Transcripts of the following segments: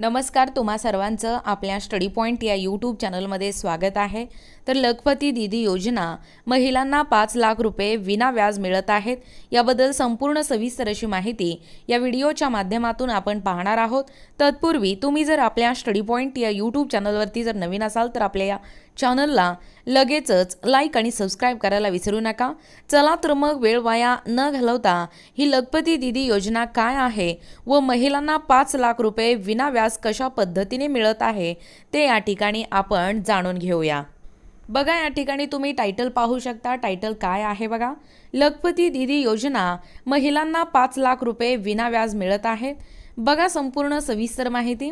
नमस्कार तुम्हा सर्वांचं आपल्या स्टडी पॉईंट या यूट्यूब चॅनलमध्ये स्वागत आहे. तर लखपती दिदी योजना महिलांना पाच लाख रुपये विना व्याज मिळत आहेत. याबद्दल संपूर्ण सविस्तर अशी माहिती या व्हिडिओच्या माध्यमातून आपण पाहणार आहोत. तत्पूर्वी तुम्ही जर आपल्या स्टडी पॉईंट या यूट्यूब चॅनलवरती जर नवीन असाल तर आपल्या या चॅनलला लगेचच लाईक आणि सबस्क्राईब करायला विसरू नका. चला तर मग वेळ वाया न घालवता ही लखपती दिदी योजना काय आहे व महिलांना पाच लाख रुपये विना व्याज कशा पद्धतीने मिळत आहे ते या ठिकाणी आपण जाणून घेऊया. बघा या ठिकाणी तुम्ही टायटल पाहू शकता. टायटल काय आहे बघा? लखपती दिदी योजना महिलांना पाच लाख रुपये विना व्याज मिळत आहे. बघा संपूर्ण सविस्तर माहिती.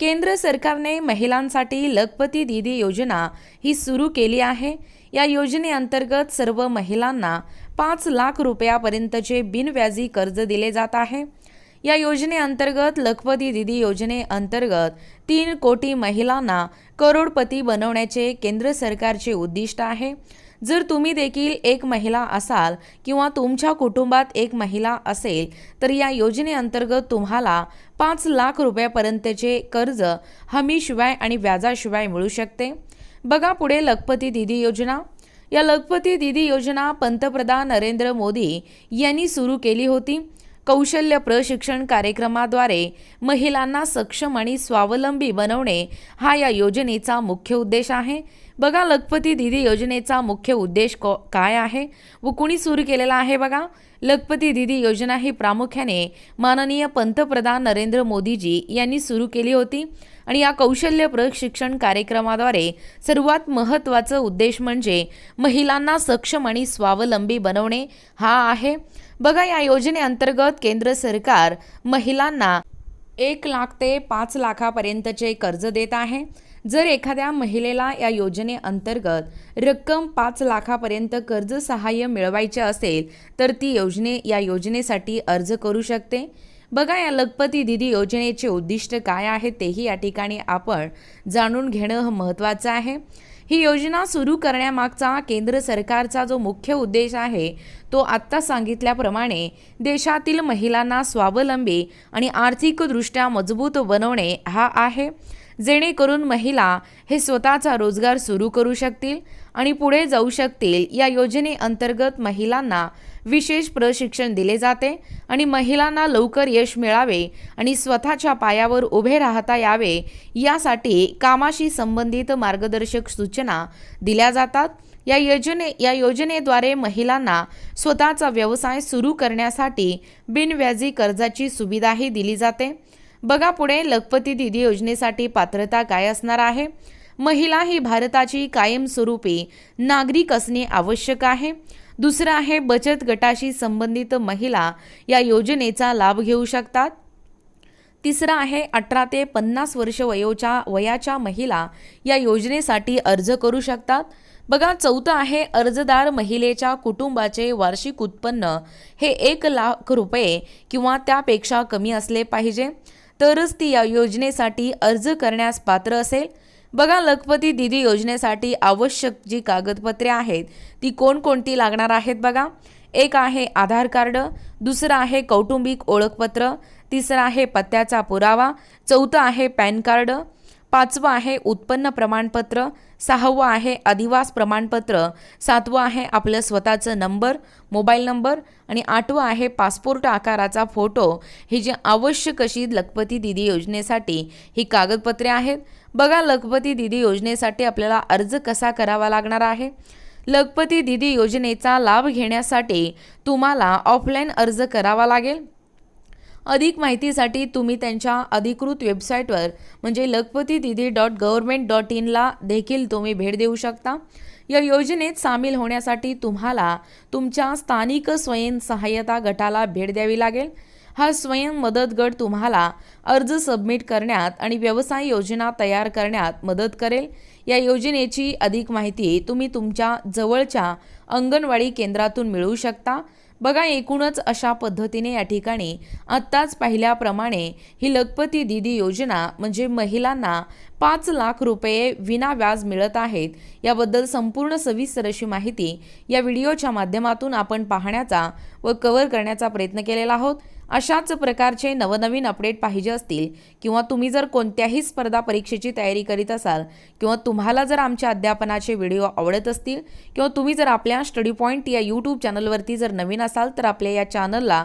केंद्र सरकारने महिलांसाठी लखपती दिदी योजना ही सुरू केली आहे. या योजनेअंतर्गत सर्व महिलांना पाच लाख रुपयापर्यंतचे बिनव्याजी कर्ज दिले जात आहे. या योजनेअंतर्गत लखपती दिदी योजनेअंतर्गत तीन कोटी महिलांना करोडपती बनवण्याचे केंद्र सरकारचे उद्दिष्ट आहे. जर तुम्ही देखील एक महिला असाल किंवा तुमच्या कुटुंबात एक महिला असेल तर या योजनेअंतर्गत तुम्हाला पाच लाख रुपयापर्यंतचे कर्ज हमीशिवाय आणि व्याजाशिवाय मिळू शकते. बघा पुढे लखपती दिदी योजना. या लखपती दिदी योजना पंतप्रधान नरेंद्र मोदी यांनी सुरू केली होती. कौशल्य प्रशिक्षण कार्यक्रमाद्वारे महिलांना सक्षम आणि स्वावलंबी बनवणे हा या योजनेचा मुख्य उद्देश आहे. बघा लखपती दिदी योजनेचा मुख्य उद्देश को काय आहे? व कुणी सुरू केलेला आहे बघा? लखपती दिदी योजना ही प्रामुख्याने माननीय पंतप्रधान नरेंद्र मोदीजी यांनी सुरू केली होती आणि या कौशल्य प्रशिक्षण कार्यक्रमाद्वारे सर्वात महत्त्वाचं उद्देश म्हणजे महिलांना सक्षम आणि स्वावलंबी बनवणे हा आहे. बघा या योजनेअंतर्गत केंद्र सरकार महिलांना एक लाख ते पाच लाखापर्यंतचे कर्ज देत आहे. जर एखाद्या महिलेला या योजनेअंतर्गत रक्कम पाच लाखापर्यंत कर्ज सहाय्य मिळवायचे असेल तर ती योजने या योजनेसाठी अर्ज करू शकते. बघा या लखपती दिदी योजनेचे उद्दिष्ट काय आहे तेही या ठिकाणी आपण जाणून घेणं महत्त्वाचं आहे. ही योजना सुरू करण्यामागचा केंद्र सरकारचा जो मुख्य उद्देश आहे तो आत्ता सांगितल्याप्रमाणे देशातील महिलांना स्वावलंबी आणि आर्थिकदृष्ट्या मजबूत बनवणे हा आहे. जेणेकरून महिला हे स्वतःचा रोजगार सुरू करू शकतील आणि पुढे जाऊ शकतील. या योजनेअंतर्गत महिलांना विशेष प्रशिक्षण दिले जाते आणि महिलांना लवकर यश मिळावे आणि स्वतःच्या पायावर उभे राहता यावे यासाठी कामाशी संबंधित मार्गदर्शक सूचना दिल्या जातात. या योजने या योजनेद्वारे महिलांना स्वतःचा व्यवसाय सुरू करण्यासाठी बिनव्याजी कर्जाची सुविधाही दिली जाते. बघा पुढे लखपती दिदी योजनेसाठी पात्रता काय असणार आहे? महिला ही भारताची कायमस्वरूपी नागरिक असणे आवश्यक आहे. दुसरं आहे बचत गटाशी संबंधित महिला या योजनेचा लाभ घेऊ शकतात. तिसरं आहे अठरा ते पन्नास वर्ष वयोच्या वयाच्या महिला या योजनेसाठी अर्ज करू शकतात. बघा चौथं आहे अर्जदार महिलेच्या कुटुंबाचे वार्षिक उत्पन्न हे एक लाख रुपये किंवा त्यापेक्षा कमी असले पाहिजे. तरच ती या योजनेसाठी अर्ज करण्यास पात्र असेल. बघा लखपती दिदी योजनेसाठी आवश्यक जी कागदपत्रे आहेत ती कोणकोणती लागणार आहेत बघा. एक आहे आधार कार्ड दुसरं आहे कौटुंबिक ओळखपत्र तिसरं आहे पत्त्याचा पुरावा चौथं आहे पॅन कार्ड पाचवं आहे उत्पन्न प्रमाणपत्र सहावं आहे अधिवास प्रमाणपत्र सातवं आहे आपलं स्वतःचं नंबर मोबाईल नंबर आणि आठवं आहे पासपोर्ट आकाराचा फोटो. ही जी आवश्यक अशी लखपती दिदी योजनेसाठी ही कागदपत्रे आहेत. बघा लखपती दिदी योजनेसाठी आपल्याला अर्ज कसा करावा लागणार आहे? लखपती दिदी योजनेचा लाभ घेण्यासाठी तुम्हाला ऑफलाईन अर्ज करावा लागेल. अधिक माहितीसाठी तुम्ही त्यांच्या अधिकृत वेबसाईटवर म्हणजे लखपती दिदी डॉट गव्हर्मेंट डॉट इनला देखील तुम्ही भेट देऊ शकता. या योजनेत सामील होण्यासाठी तुम्हाला तुमच्या स्थानिक स्वयंसहाय्यता गटाला भेट द्यावी लागेल. हा स्वयं मदत गट तुम्हाला अर्ज सबमिट करण्यात आणि व्यवसाय योजना तयार करण्यात मदत करेल. या योजनेची अधिक माहिती तुम्ही तुमच्या जवळच्या अंगणवाडी केंद्रातून मिळवू शकता. बघा एकूणच अशा पद्धतीने या ठिकाणी आत्ताच पाहिल्याप्रमाणे ही लखपती दिदी योजना म्हणजे महिलांना पाच लाख रुपये विना व्याज मिळत आहेत. याबद्दल संपूर्ण सविस्तर अशी माहिती या व्हिडिओच्या माध्यमातून आपण पाहण्याचा व कव्हर करण्याचा प्रयत्न केलेला आहोत. अशाच प्रकारचे नवनवीन अपडेट पाहिजे असतील किंवा तुम्ही जर कोणत्याही स्पर्धा परीक्षेची तयारी करीत असाल किंवा तुम्हाला जर आमच्या अध्यापनाचे व्हिडिओ आवडत असतील किंवा तुम्ही जर आपल्या स्टडी पॉईंट या यूट्यूब चॅनलवरती जर नवीन असाल तर आपल्या या चॅनलला